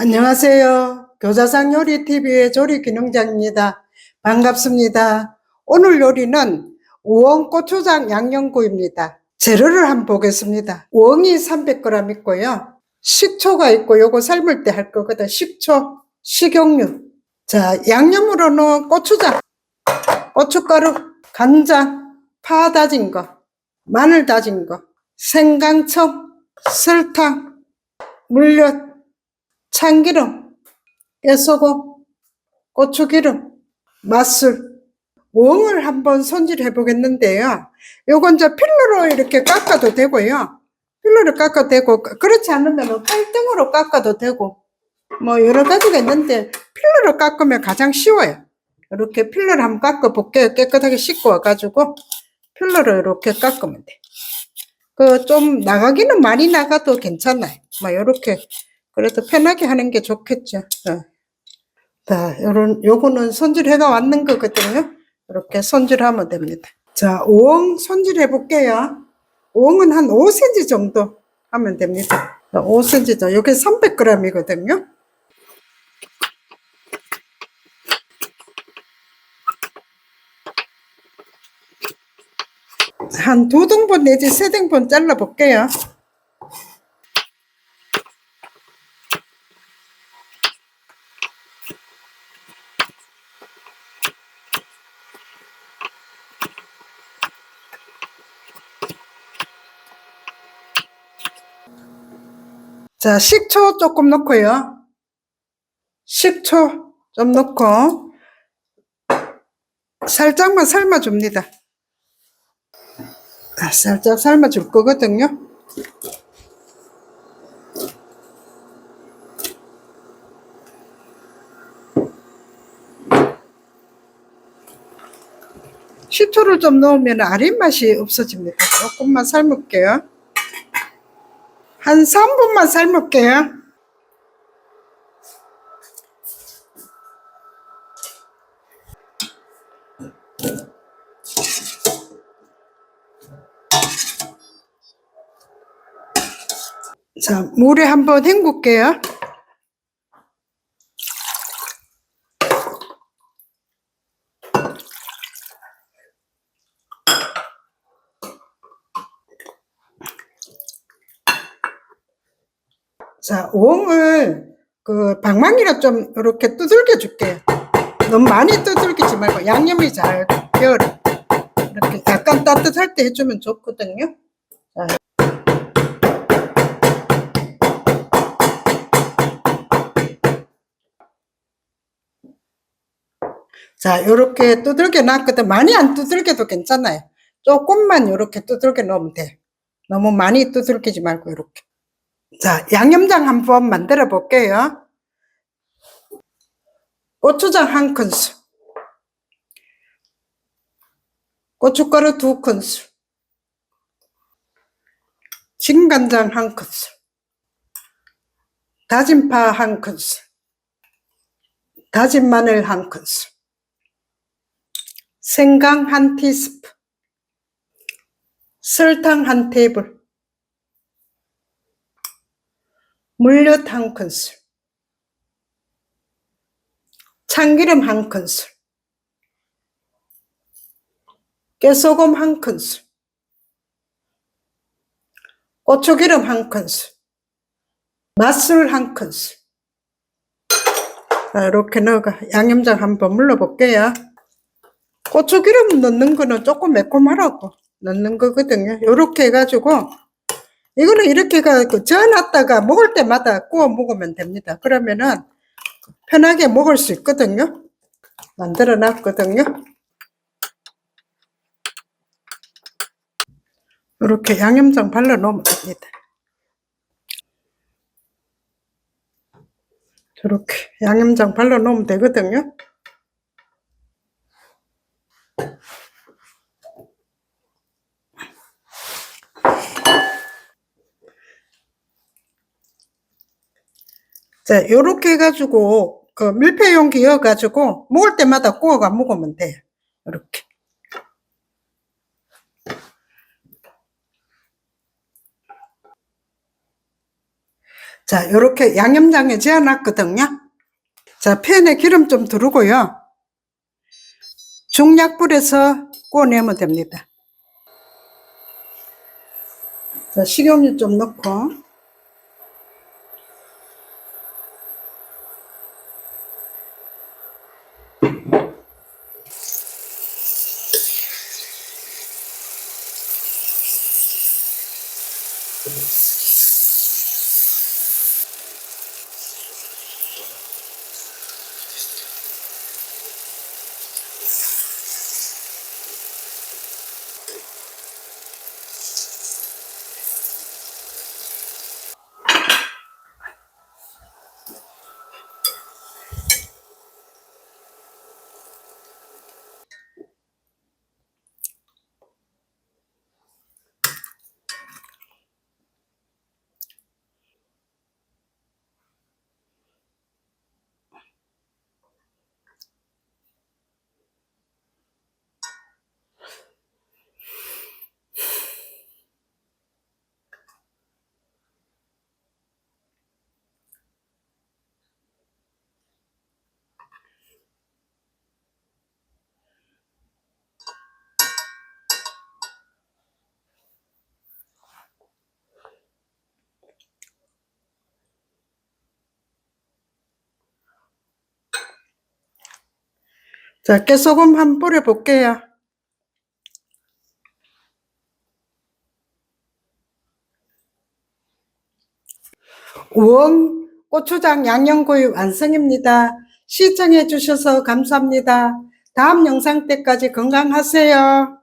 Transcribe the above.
안녕하세요. 교자상 요리TV의 조리기능장입니다. 반갑습니다. 오늘 요리는 우엉 고추장 양념구이입니다. 재료를 한번 보겠습니다. 우엉이 300g 있고요. 식초가 있고 요거 삶을 때 할 거거든. 식초, 식용유. 자, 양념으로는 고추장, 고춧가루, 간장, 파 다진 거, 마늘 다진 거, 생강청, 설탕, 물엿, 참기름, 깨소금, 고추기름, 맛술, 웡을 한번 손질해 보겠는데요. 요건 이제 필러로 이렇게 깎아도 되고요. 필러로 깎아도 되고, 그렇지 않으면 칼등으로 깎아도 되고, 뭐 여러 가지가 있는데, 필러로 깎으면 가장 쉬워요. 이렇게 필러를 한번 깎아 볼게요. 깨끗하게 씻고 와가지고, 필러로 이렇게 깎으면 돼. 그 좀 나가기는 많이 나가도 괜찮아요. 뭐 요렇게 그래도 편하게 하는 게 좋겠죠. 어. 자, 요런 요거는 손질해가 왔는 거거든요. 이렇게 손질하면 됩니다. 자, 오엉 손질해 볼게요. 오엉은 한 5cm 정도 하면 됩니다. 5cm 정도. 요게 300g이거든요. 한 두 등분 내지 세 등분 잘라 볼게요. 자, 식초 조금 넣고요. 식초 좀 넣고 살짝만 삶아줍니다. 아, 살짝 삶아줄 거거든요. 식초를 좀 넣으면 아린 맛이 없어집니다. 조금만 삶을게요. 한 3분만 삶을게요. 자, 물에 한번 헹굴게요. 자, 옹을 그 방망이로 좀 이렇게 두들겨 줄게요. 너무 많이 두들기지 말고 양념이 잘 배어라. 이렇게 약간 따뜻할 때 해주면 좋거든요. 자, 자, 요렇게 두들겨 놨거든. 많이 안 두들겨도 괜찮아요. 조금만 요렇게 두들겨 놓으면 돼. 너무 많이 두들기지 말고 요렇게. 자, 양념장 한번 만들어 볼게요. 고추장 한 큰술. 고춧가루 두 큰술. 진간장 한 큰술. 다진 파 한 큰술. 다진 마늘 한 큰술. 생강 한 티스푼. 설탕 한 테이블. 물엿 한 큰술, 참기름 한 큰술, 깨소금 한 큰술, 고추기름 한 큰술, 맛술 한 큰술. 자, 이렇게 넣어가 양념장 한번 물러볼게요. 고추기름 넣는 거는 조금 매콤하라고 넣는 거거든요. 이렇게 해가지고 이거는 이렇게가 그 저어놨다가 먹을 때마다 구워 먹으면 됩니다. 그러면은 편하게 먹을 수 있거든요. 만들어 놨거든요. 이렇게 양념장 발라 놓으면 됩니다. 저렇게 양념장 발라 놓으면 되거든요. 자, 요렇게 해가지고, 그 밀폐 용기 여가지고, 먹을 때마다 구워가 먹으면 돼요. 요렇게. 자, 이렇게 양념장에 재어놨거든요. 자, 팬에 기름 좀 두르고요. 중약불에서 구워내면 됩니다. 자, 식용유 좀 넣고. Please. 자, 깨소금 한번 뿌려 볼게요. 우엉 고추장 양념구이 완성입니다. 시청해 주셔서 감사합니다. 다음 영상 때까지 건강하세요.